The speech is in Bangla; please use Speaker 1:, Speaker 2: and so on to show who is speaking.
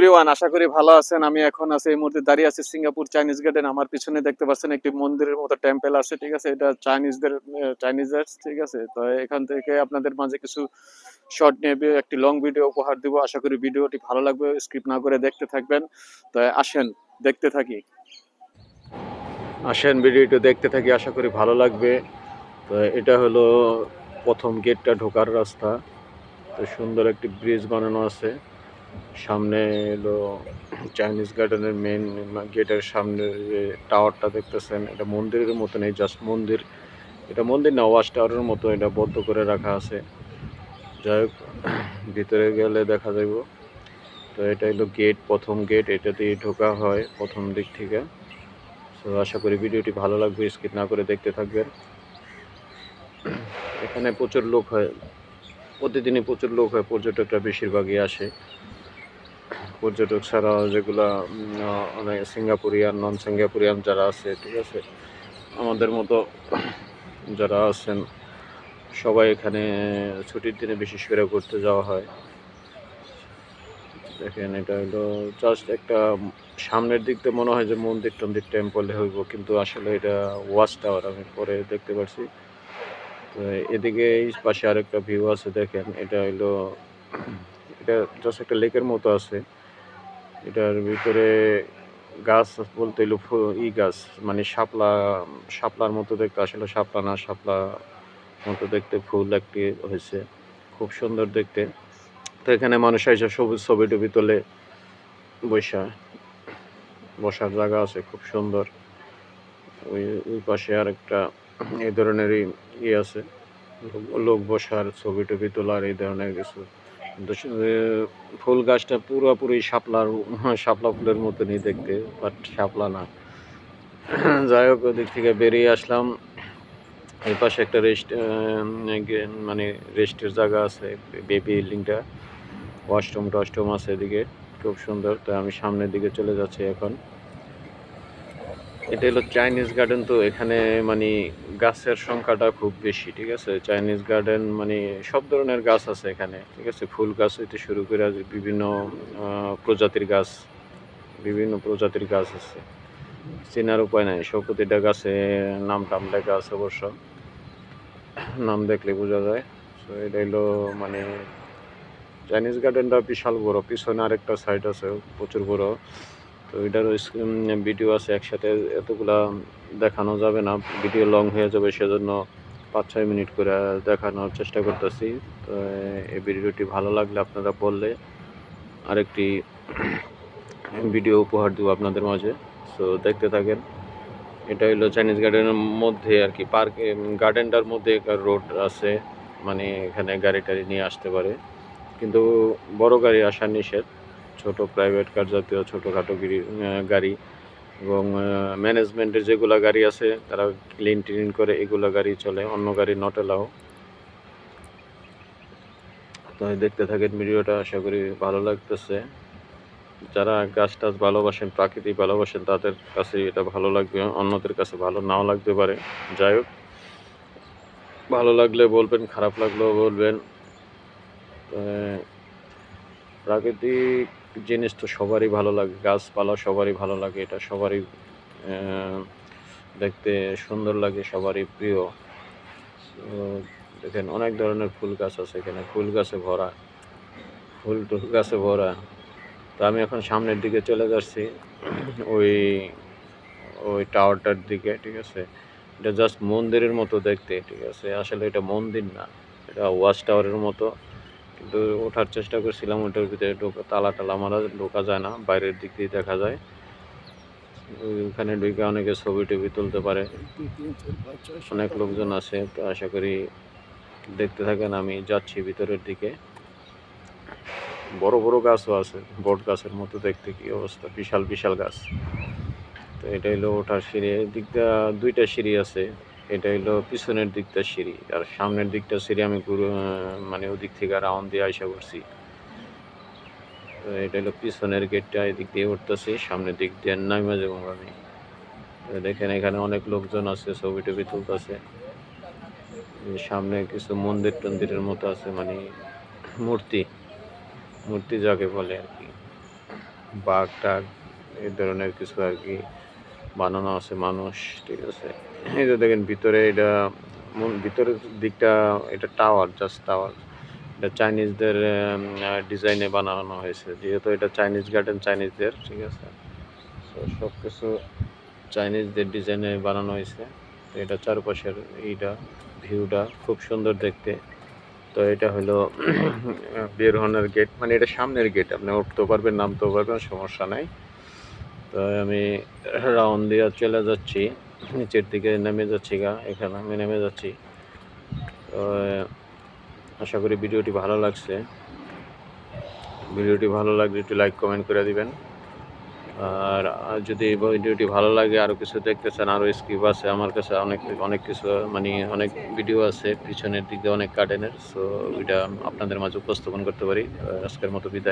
Speaker 1: এভরিওয়ান আশা করি ভালো আছেন। আমি এখন আছি এই মুহূর্তে দাঁড়িয়ে আছি সিঙ্গাপুর চাইনিজ গার্ডেন আমার পিছনে দেখতে পাচ্ছেন একটি মন্দিরের মতো টেম্পেল আছে, ঠিক আছে? এটা চাইনিজদের চাইনিজের ঠিক আছে? তো এখান থেকে আপনাদের মাঝে কিছু শর্ট নিয়ে একটি লং ভিডিও উপহার দিব। আশা করি ভিডিওটি ভালো লাগবে স্কিপ না করে দেখতে থাকবেন। তো আসেন, দেখতে থাকি। আসেন ভিডিওটি দেখতে থাকি, আশা করি ভালো লাগবে। তো এটা হলো প্রথম গেটটা ঢোকার রাস্তা। তো সুন্দর একটি ব্রিজ বানানো আছে। সামনে এলো চাইনিজ গার্ডেনের মেন গেটের সামনে যে টাওয়ারটা দেখতেছেন, এটা মন্দিরের মতো নেই জাস্ট মন্দির। এটা মন্দির না ওয়াশ টাওয়ারের মতো, এটা বদ্ধ করে রাখা আছে। যাই হোক, ভিতরে গেলে দেখা যাইব। তো এটা হলো গেট প্রথম গেট এটা দিয়ে ঢোকা হয় প্রথম দিক থেকে। তো আশা করি ভিডিওটি ভালো লাগবে স্কিপ না করে দেখতে থাকবেন। এখানে প্রচুর লোক হয়, প্রতিদিনই প্রচুর লোক হয়, পর্যটকরা বেশিরভাগই আসে। পর্যটক ছাড়া যেগুলা অনেক সিঙ্গাপুরিয়ান নন সিঙ্গাপুরিয়ান যারা আছে, ঠিক আছে? আমাদের মতো যারা আছেন, সবাই এখানে ছুটির দিনে বিশেষ করে ঘুরতে যাওয়া হয়। দেখেন, এটা হলো জাস্ট একটা, সামনের দিক দিয়ে মনে হয় যে মন্দির টন্দির টেম্পলে হইব, কিন্তু আসলে এটা ওয়াচ টাওয়ার আমি পরে দেখতে পারছি। তো এদিকে এই পাশে আরেকটা ভিউ আছে, দেখেন, এটা হলো এটা জাস্ট একটা লেকের মতো আছে। এটার ভিতরে গাছ বলতে ফু- ই গাছ মানে শাপলা, শাপলার মতো দেখতে আসলে শাপলা না, শাপলা মতো দেখতে ফুল একটি হয়েছে, খুব সুন্দর দেখতে। তো এখানে মানুষ এসে সবুজ ছবি টবি তোলে বৈশা বসার জায়গা আছে, খুব সুন্দর। ওই ওই পাশে আরেকটা এই ধরনেরই ইয়ে আছে, লোক- বসার ছবি টবি তোলার এই ধরনের কিছু ফুল গাছটা পুরোপুরি শাপলার শাপলা ফুলের মতনই দেখতে বাট শাপলা না। যাই হোক, ওদিক থেকে বেরিয়ে আসলাম। এই পাশে একটা রেস্ট মানে রেস্টের জায়গা আছে বেবি বিল্ডিংটা ওয়াশরুম টশরুম আছে এদিকে, খুব সুন্দর। তো আমি সামনের দিকে চলে যাচ্ছি এখন। এটা হলো চাইনিজ গার্ডেন তো এখানে মানে গাছের সংখ্যাটা খুব বেশি, ঠিক আছে? চাইনিজ গার্ডেন মানে সব ধরনের গাছ আছে এখানে, ঠিক আছে? ফুল গাছ হইতে শুরু করে বিভিন্ন প্রজাতির গাছ, বিভিন্ন প্রজাতির গাছ আছে। চেনার উপায় নাই, সব প্রতিটা গাছে নাম টাম লেখা আছে অবশ্য। নাম দেখলে বোঝা যায়। তো এটা হলো মানে চাইনিজ গার্ডেনটা বিশাল বড়, পিছনে আরেকটা সাইড আছে, প্রচুর বড়। তো এটার ভিডিও আছে একসাথে, এতগুলা দেখানো যাবে না। ভিডিও লং হয়ে যাবে, সেজন্য পাঁচ, ছয় মিনিট করে দেখানোর চেষ্টা করতেছি। তো এই ভিডিওটি ভালো লাগলে আপনারা বললে আরেকটি ভিডিও উপহার দেবো আপনাদের মাঝে। সো দেখতে থাকেন। এটা হলো চাইনিজ গার্ডেনের মধ্যে আর কি পার্ক গার্ডেনটার মধ্যে রোড আছে। মানে এখানে গাড়ি টাড়ি নিয়ে আসতে পারে। কিন্তু বড় গাড়ি আসা নিষেধ। ছোট প্রাইভেট কার জাতীয় ছোটোখাটো গাড়ি এবং ম্যানেজমেন্টের যেগুলো গাড়ি আছে, তারা ক্লিন টিন করে এগুলো গাড়ি চলে, অন্য গাড়ি নট এলাও তো দেখতে থাকেন ভিডিওটা, আশা করি ভালো লাগতেছে। যারা গাছ টাছ ভালোবাসেন, প্রাকৃতিক ভালোবাসেন, তাদের কাছে এটা ভালো লাগবে, অন্যদের কাছে ভালো নাও লাগতে পারে। যাই হোক, ভালো লাগলে বলবেন, খারাপ লাগলেও বলবেন। প্রাকৃতিক জিনিস তো সবারই ভালো লাগে, গাছপালা সবারই ভালো লাগে, এটা সবারই দেখতে সুন্দর লাগে, সবারই প্রিয়। দেখেন, অনেক ধরনের ফুল গাছ আছে এখানে, ফুল গাছে ভরা, ফুল টুল গাছে ভরা। তো আমি এখন সামনের দিকে চলে যাচ্ছি, ওই ওই টাওয়ারটার দিকে, ঠিক আছে? এটা জাস্ট মন্দিরের মতো দেখতে, ঠিক আছে? আসলে এটা মন্দির না, এটা ওয়াচ টাওয়ারের মতো। কিন্তু ওঠার চেষ্টা করছিলাম, ওটার ভিতরে ঢোকা, তালা টালা মারা, ঢোকা যায় না, বাইরের দিক দিয়ে দেখা যায়। ওই- ওখানে ঢুকে অনেকে ছবি টবি তুলতে পারে। অনেক লোকজন আছে, তো আশা করি দেখতে থাকেন, আমি যাচ্ছি ভিতরের দিকে। বড় বড় গাছও আছে, বট গাছের মতো দেখতে, কি অবস্থা, বিশাল বিশাল গাছ। তো এটা হলো ওঠার সিঁড়ি দিকটা দুইটা সিঁড়ি আছে। এটা হলো পিছনের দিকটা সিঁড়ি। আর সামনের দিকটা সিঁড়ি আমি মানে ওদিক থেকে রাউন্ড দিয়ে আইসা করছি তো এটা হলো পিছনের গেটটা, এদিক দিয়ে উঠতেছি, সামনের দিক দিয়ে নামে যাব আমি। দেখেন এখানে অনেক লোকজন আছে, ছবি টবি তুলতেছে। সামনে কিছু মন্দির টন্দিরের মতো আছে মানে মূর্তি। মূর্তি যাকে বলে আর কি। বাঘ টাঘ এই ধরনের কিছু আর কি। বানানো আছে মানুষ, ঠিক আছে? এই যে দেখেন ভিতরে এটা ভিতরের দিকটা, এটা টাওয়ার জাস্ট টাওয়ার এটা চাইনিজদের ডিজাইনে বানানো হয়েছে। যেহেতু এটা চাইনিজ গার্ডেন চাইনিজদের ঠিক আছে? তো সব কিছু চাইনিজদের ডিজাইনে বানানো হয়েছে। তো এটা চারপাশের এইটা ভিউটা খুব সুন্দর দেখতে। তো এটা হলো বের হওয়ার গেট মানে এটা সামনের গেট আপনি উঠতেও পারবেন, নামতেও পারবেন, সমস্যা নাই। তো আমি রাউন্ড দিয়ে চলে যাচ্ছি। নিচের দিকে নেমে যাচ্ছি গা, এখানে আমি নেমে যাচ্ছি। তো আশা করি ভিডিওটি ভালো লাগছে। ভিডিওটি ভালো লাগলে একটু লাইক কমেন্ট করে দিবেন। আর যদি ভিডিওটি ভালো লাগে আরও কিছু দেখতে চান আরও স্কিপ আছে আমার কাছে, অনেক অনেক কিছু মানে অনেক ভিডিও আছে, পিছনের দিকে অনেক গার্ডেনের সো এটা আপনাদের মাঝে উপস্থাপন করতে পারি। আজকের মতো বিদায়।